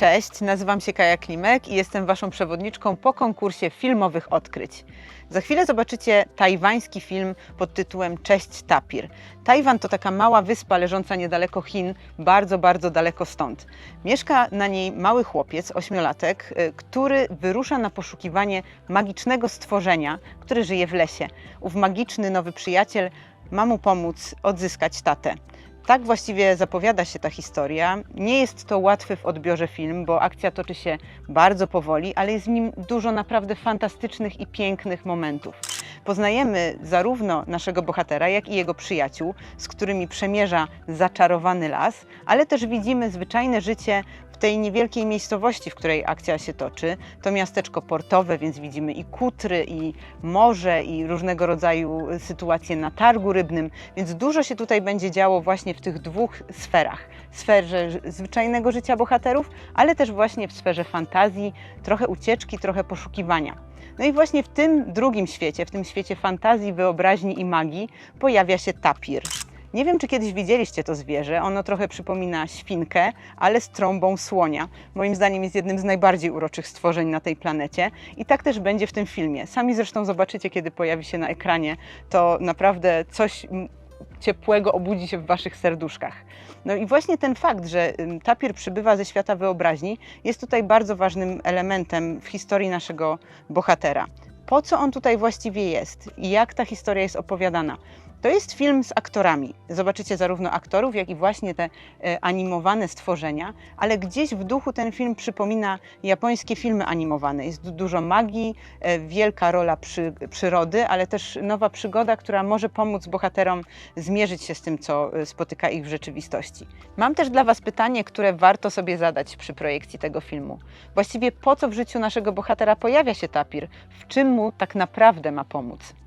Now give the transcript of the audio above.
Cześć, nazywam się Kaja Klimek i jestem Waszą przewodniczką po konkursie filmowych odkryć. Za chwilę zobaczycie tajwański film pod tytułem Cześć Tapir. Tajwan to taka mała wyspa leżąca niedaleko Chin, bardzo, bardzo daleko stąd. Mieszka na niej mały chłopiec, ośmiolatek, y, który wyrusza na poszukiwanie magicznego stworzenia, który żyje w lesie. Ów magiczny nowy przyjaciel ma mu pomóc odzyskać tatę. Tak właściwie zapowiada się ta historia. Nie jest to łatwy w odbiorze film, bo akcja toczy się bardzo powoli, ale jest w nim dużo naprawdę fantastycznych i pięknych momentów. Poznajemy zarówno naszego bohatera, jak i jego przyjaciół, z którymi przemierza zaczarowany las, ale też widzimy zwyczajne życie w tej niewielkiej miejscowości, w której akcja się toczy. To miasteczko portowe, więc widzimy i kutry, i morze, i różnego rodzaju sytuacje na targu rybnym, więc dużo się tutaj będzie działo właśnie w tych dwóch sferach. Sferze zwyczajnego życia bohaterów, ale też właśnie w sferze fantazji, trochę ucieczki, trochę poszukiwania. No i właśnie w tym drugim świecie, w tym świecie fantazji, wyobraźni i magii pojawia się tapir. Nie wiem, czy kiedyś widzieliście to zwierzę. Ono trochę przypomina świnkę, ale z trąbą słonia. Moim zdaniem jest jednym z najbardziej uroczych stworzeń na tej planecie. I tak też będzie w tym filmie. Sami zresztą zobaczycie, kiedy pojawi się na ekranie. To naprawdę coś ciepłego obudzi się w waszych serduszkach. No i właśnie ten fakt, że tapir przybywa ze świata wyobraźni, jest tutaj bardzo ważnym elementem w historii naszego bohatera. Po co on tutaj właściwie jest i jak ta historia jest opowiadana? To jest film z aktorami. Zobaczycie zarówno aktorów, jak i właśnie te e, animowane stworzenia, ale gdzieś w duchu ten film przypomina japońskie filmy animowane. Jest du- dużo magii, e, wielka rola przy, przyrody, ale też nowa przygoda, która może pomóc bohaterom zmierzyć się z tym, co e, spotyka ich w rzeczywistości. Mam też dla Was pytanie, które warto sobie zadać przy projekcji tego filmu. Właściwie po co w życiu naszego bohatera pojawia się tapir? W czym mu tak naprawdę ma pomóc?